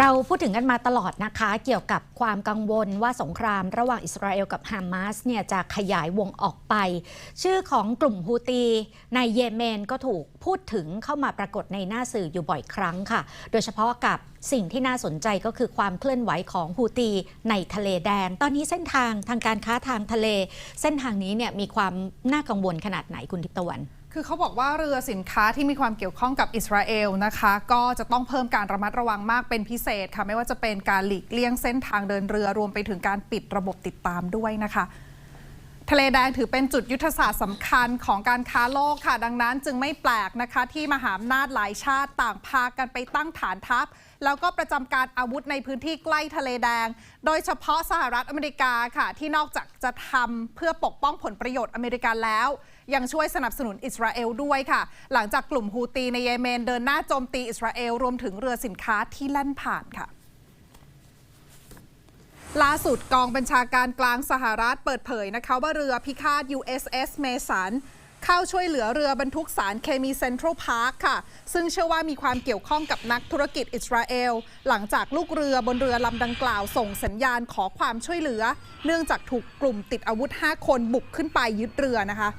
เราพูดถึงกันมาตลอดนะคะ เกี่ยวกับความกังวลว่าสงครามระหว่างอิสราเอลกับฮามาสเนี่ยจะขยายวงออกไป ชื่อของกลุ่มฮูตีในเยเมนก็ถูกพูดถึงเข้ามาปรากฏในหน้าสื่ออยู่บ่อยครั้งค่ะ โดยเฉพาะกับสิ่งที่น่าสนใจก็คือความเคลื่อนไหวของฮูตีในทะเลแดง ตอนนี้เส้นทางทางการค้าทางทะเล เส้นทางนี้เนี่ยมีความน่ากังวลขนาดไหนคุณทิพตะวัน คือเขาบอกว่าเรือสินค้าที่มีความเกี่ยวข้องกับอิสราเอลนะคะ ก็จะต้องเพิ่มการระมัดระวังมากเป็นพิเศษค่ะ ไม่ว่าจะเป็นการหลีกเลี่ยงเส้นทางเดินเรือรวมไปถึงการปิดระบบติดตามด้วยนะคะ ทะเลแดงถือเป็นจุดยุทธศาสตร์สำคัญของการค้าโลกค่ะ ดังนั้นจึงไม่แปลกนะคะ ที่มหาอำนาจหลายชาติต่างพากันไปตั้งฐานทัพ แล้วก็ประจำการอาวุธในพื้นที่ใกล้ทะเลแดง โดยเฉพาะสหรัฐอเมริกาค่ะ ที่นอกจากจะทำเพื่อปกป้องผลประโยชน์อเมริกันแล้ว ยังช่วยสนับสนุนอิสราเอลด้วยค่ะ หลังจากกลุ่มฮูตีในเยเมนเดินหน้าโจมตีอิสราเอลรวมถึงเรือสินค้าที่แล่นผ่านค่ะ ล่าสุดกองบัญชาการกลางสหรัฐเปิดเผยนะคะว่าเรือพิฆาต USS เมสันเข้าช่วยเหลือเรือบรรทุกสารเคมีเซ็นทรัลพาร์คค่ะ ซึ่งเชื่อว่ามีความเกี่ยวข้องกับนักธุรกิจอิสราเอล หลังจากลูกเรือบนเรือลำดังกล่าวส่งสัญญาณขอความช่วยเหลือ เนื่องจากถูกกลุ่มติดอาวุธ 5 คนบุกขึ้นไปยึดเรือนะคะ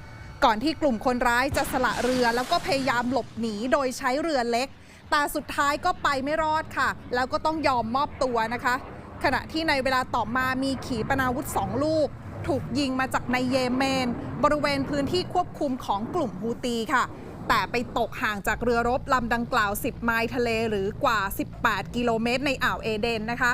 ก่อนที่กลุ่มคนร้ายจะสละเรือแล้วก็พยายามหลบหนีโดยใช้เรือเล็กแต่สุดท้ายก็ไปไม่รอดค่ะ แล้วก็ต้องยอมมอบตัวนะคะ ขณะที่ในเวลาต่อมามีขีปนาวุธ 2 ลูก ถูกยิงมาจากในเยเมน บริเวณพื้นที่ควบคุมของกลุ่มฮูตีค่ะ แต่ไปตกห่างจากเรือรบลำดังกล่าว 10 ไมล์ทะเลหรือกว่า 18 กิโลเมตรในอ่าวเอเดนนะคะ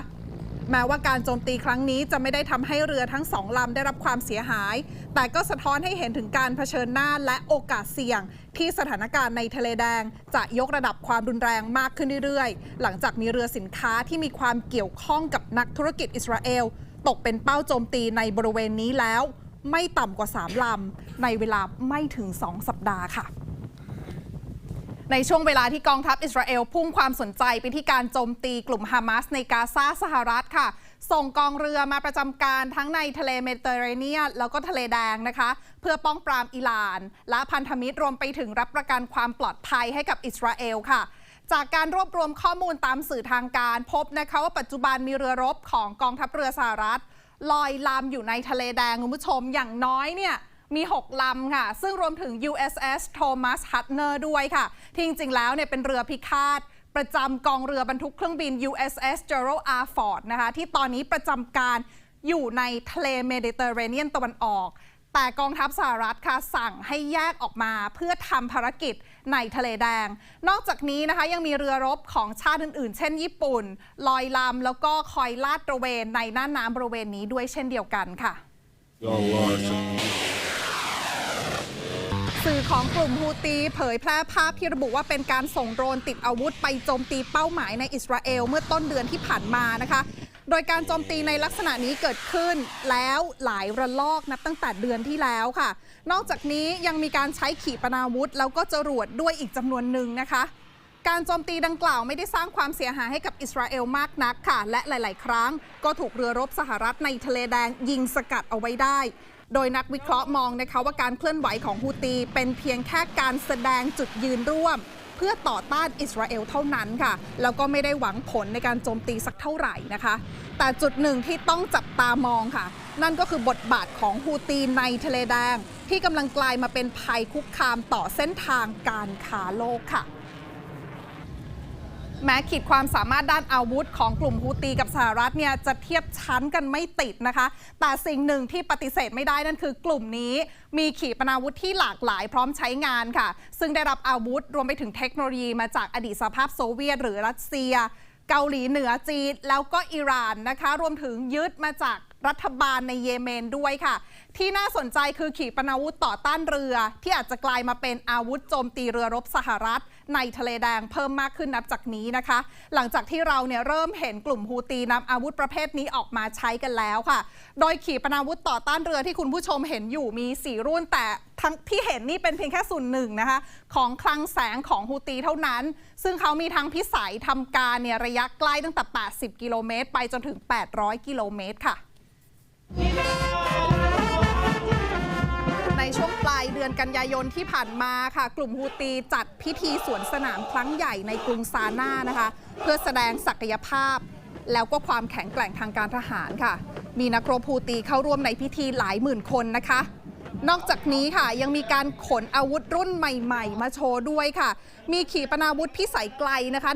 แม้ว่าการโจมตีครั้งนี้จะไม่ได้ทำให้เรือทั้งสองลำได้รับความเสียหาย แต่ก็สะท้อนให้เห็นถึงการเผชิญหน้าและโอกาสเสี่ยง ที่สถานการณ์ในทะเลแดง จะยกระดับความรุนแรงมากขึ้นเรื่อยๆ หลังจากมีเรือสินค้าที่มีความเกี่ยวข้องกับนักธุรกิจอิสราเอล ตกเป็นเป้าโจมตีในบริเวณนี้แล้ว ไม่ต่ำกว่า 3 ลำ ในเวลาไม่ถึง 2 สัปดาห์ค่ะ ในช่วงเวลาที่กองทัพอิสราเอลพุ่งความสนใจไปที่การโจมตีกลุ่มฮามาสในกาซาสหรัฐค่ะ ส่งกองเรือมาประจำการทั้งในทะเลเมดิเตอร์เรเนียนแล้วก็ทะเลแดงนะคะ เพื่อป้องปรามอิหร่าน และพันธมิตรรวมไปถึงรับประกันความปลอดภัยให้กับอิสราเอลค่ะจากการรวบรวมข้อมูลตามสื่อทางการพบนะคะว่าปัจจุบันมีเรือรบของกองทัพเรือสหรัฐ ลอยลำอยู่ในทะเลแดงคุณผู้ชมอย่างน้อยเนี่ย มี 6 ลำค่ะ ซึ่งรวมถึง USS Thomas Hutner ด้วยค่ะ ที่จริง ๆ แล้วเนี่ยเป็นเรือพิฆาตประจำกองเรือบรรทุกเครื่องบิน USS Gerald R. Ford นะคะ ที่ตอนนี้ประจำการอยู่ในทะเลเมดิเตอร์เรเนียนตะวันออก แต่กองทัพสหรัฐค่ะสั่งให้แยกออกมาเพื่อทำภารกิจในทะเลแดง นอกจากนี้นะคะยังมีเรือรบของชาติอื่น ๆ เช่นญี่ปุ่น ลอยลำแล้วก็คอยลาดตระเวนในน่านน้ำบริเวณนี้ด้วยเช่นเดียวกันค่ะ Don't watch. สื่อของกลุ่มฮูตีเผยแพร่ภาพที่ระบุว่าเป็นการส่งโดรนติดอาวุธไปโจมตีเป้าหมายในอิสราเอลเมื่อต้นเดือนที่ผ่านมานะคะ โดยการโจมตีในลักษณะนี้เกิดขึ้นแล้วหลายระลอกนับตั้งแต่เดือนที่แล้วค่ะ นอกจากนี้ยังมีการใช้ขีปนาวุธ แล้วก็จรวดด้วยอีกจำนวนหนึ่งนะคะ การโจมตีดังกล่าวไม่ได้สร้างความเสียหายให้กับอิสราเอลมากนักค่ะ และหลาย ๆ ครั้ง ก็ถูกเรือรบสหรัฐในทะเลแดงยิงสกัดเอาไว้ได้ โดยนักวิเคราะห์มองนะคะว่าการเคลื่อนไหวของฮูตีเป็นเพียงแค่การแสดงจุดยืนร่วม เพื่อต่อต้านอิสราเอลเท่านั้นค่ะ แล้วก็ไม่ได้หวังผลในการโจมตีสักเท่าไหร่นะคะ แต่จุดหนึ่งที่ต้องจับตามองค่ะ นั่นก็คือบทบาทของฮูตีในทะเลแดง ที่กำลังกลายมาเป็นภัยคุกคามต่อเส้นทางการค้าโลกค่ะ แม้ขีดความสามารถด้านอาวุธของกลุ่มฮูตีกับสหรัฐเนี่ยจะเทียบชั้นกันไม่ติดนะคะ แต่สิ่งหนึ่งที่ปฏิเสธไม่ได้นั่นคือกลุ่มนี้ มีขีปนาวุธที่หลากหลายพร้อมใช้งานค่ะ ซึ่งได้รับอาวุธรวมไปถึงเทคโนโลยีมาจากอดีตสหภาพโซเวียตหรือรัสเซีย เกาหลีเหนือจีนแล้วก็อิหร่านนะคะ รวมถึงยึดมาจากรัฐบาลในเยเมนด้วยค่ะ ที่น่าสนใจคือขีปนาวุธต่อต้านเรือ ที่อาจจะกลายมาเป็นอาวุธโจมตีเรือรบสหรัฐ ในทะเลแดงเพิ่มมากขึ้นนับจากนี้นะคะ หลังจากที่เราเนี่ยเริ่มเห็นกลุ่มฮูตีนำอาวุธประเภทนี้ออกมาใช้กันแล้วค่ะ โดยขีปนาวุธต่อต้านเรือที่คุณผู้ชมเห็นอยู่มี 4 รุ่นแต่ทั้งที่เห็นนี่เป็นเพียงแค่ส่วนหนึ่งนะคะ ของคลังแสงของฮูตีเท่านั้น ซึ่งเขามีทั้งพิสัยทำการเนี่ยระยะใกล้ตั้งแต่ 80 กิโลเมตร ไปจนถึง 800 กิโลเมตรค่ะ ดือนกันยายนที่ผ่านมาค่ะ กลุ่มฮูตีจัดพิธีสวนสนามครั้งใหญ่ในกรุงซาน่านะคะ เพื่อแสดงศักยภาพ แล้วก็ความแข็งแกร่งทางการทหารค่ะ มีนักรบฮูตีเข้าร่วมในพิธีหลายหมื่นคนนะคะ นอกจากนี้ค่ะยังมีการขนอาวุธรุ่นใหม่ๆ มาโชว์ด้วยค่ะ มีขีปนาวุธพิสัยไกลนะคะ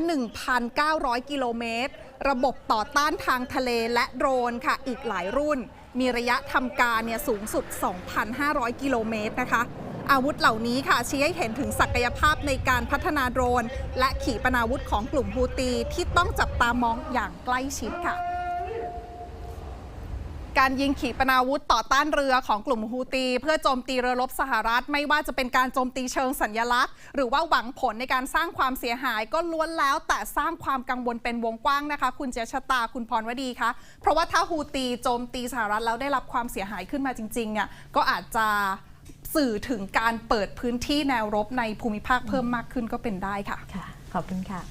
1,900 กิโลเมตร ระบบต่อต้านทางทะเลและโดรนค่ะอีกหลายรุ่น มีระยะทำการเนี่ยสูงสุด 2,500 กิโลเมตรนะคะ อาวุธเหล่านี้ค่ะชี้ให้เห็นถึงศักยภาพในการพัฒนาโดรน และขีปนาวุธของกลุ่มฮูตีที่ต้องจับตามองอย่างใกล้ชิดค่ะ การยิงขีปนาวุธต่อต้านเรือของกลุ่มฮูตี เพื่อโจมตีเรือรบสหรัฐ ไม่ว่าจะเป็นการโจมตีเชิงสัญลักษณ์ หรือว่าหวังผลในการสร้างความเสียหายก็ล้วนแล้วแต่สร้างความกังวลเป็นวงกว้างนะคะ คุณเจษตาคุณพรวดีคะเพราะว่าถ้าฮูตีโจมตีสหรัฐแล้วได้รับความเสียหายขึ้นมาจริงๆเนี่ยก็อาจจะสื่อถึงการเปิดพื้นที่แนวรบในภูมิภาคเพิ่มมากขึ้นก็เป็นได้ค่ะ ค่ะ ขอบคุณค่ะ